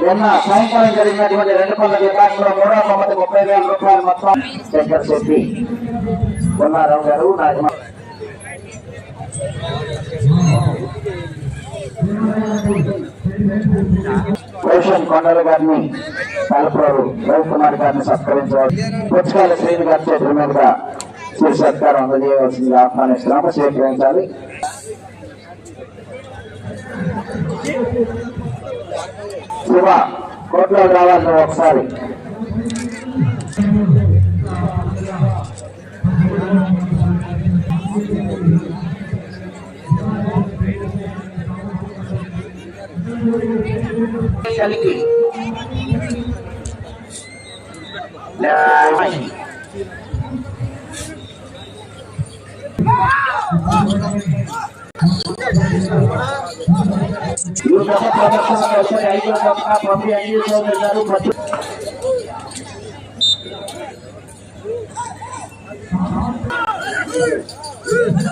నిన్న సాయంకాలం జరిగినటువంటి రెండు పనుల విభాగంలో మూడో బహుమతి ముప్పై వేల రూపాయలు మొత్తం శంకర్ చెప్పి ఉన్నారావు గారు నాకు రోషన్ కొండల గారిని తలపూరు రవికుమార్ గారిని సత్కరించాలి పుచ్చకాల శ్రీని గారి చేతుల మీదుగా చిరు సత్కారం అందజేయవలసింది ఆహ్వానిస్తున్నాము స్వీకరించాలి. శివ కోట్లో రావాలి ఒకసారి. ఐదో దశ పంపి ఐదు చౌదరి గారు పట్టు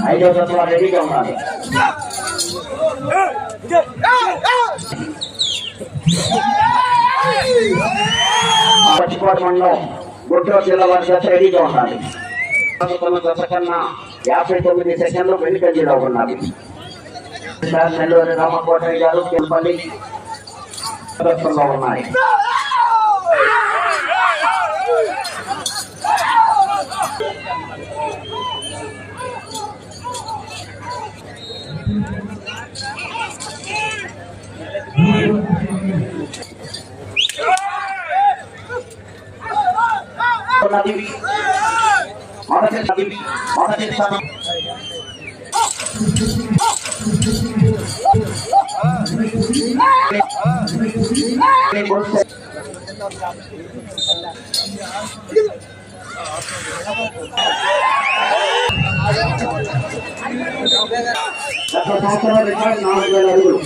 ఐదో దశ రెడీగా ఉన్నారు పచ్చికోట మండలం గుంటూరు జిల్లా వారి రెడీగా ఉండాలి. దశ కన్నా యాభై తొమ్మిది సెకండ్లు వెనుకంజలో ఉన్నారు సార్ నెల్లూరు రామకోటయ్య గారు కెంపల్లి ఉన్నాయి দেবী মাতাদের দেবী মাতাদের স্থান বলছে రికార్డు నాలుగు వేల అడుగులు.